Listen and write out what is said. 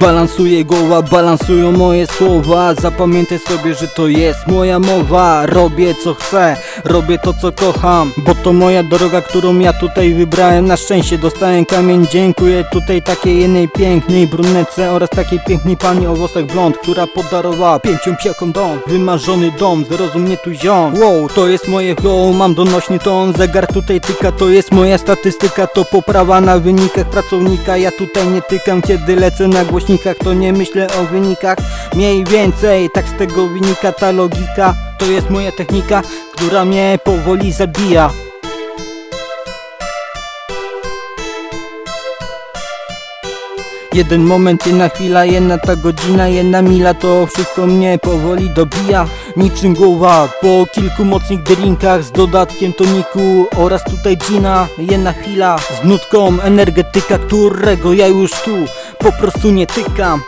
Balansuje głowa, balansują moje słowa. Zapamiętaj sobie, że to jest moja mowa. Robię co chcę, robię to co kocham. Bo to moja droga, którą ja tutaj wybrałem. Na szczęście dostałem kamień, dziękuję tutaj takiej jednej pięknej brunetce Oraz takiej pięknej pani o włosach blond Która podarowała pięciom psiakom dom. Wymarzony dom, zrozum mnie tu ziom. Wow, to jest moje flow, mam donośny ton. Zegar tutaj tyka, to jest moja statystyka. To poprawa na wynikach pracownika. Ja tutaj nie tykam, kiedy lecę na głośnikach To nie myślę o wynikach. Mniej więcej, tak z tego wynika ta logika. To jest moja technika, która mnie powoli zabija. Jeden moment, jedna chwila, jedna ta godzina, jedna mila To wszystko mnie powoli dobija. Niczym głowa po kilku mocnych drinkach Z dodatkiem toniku oraz tutaj gina. Jedna chwila z nutką energetyka Którego ja już tu po prostu nie tykam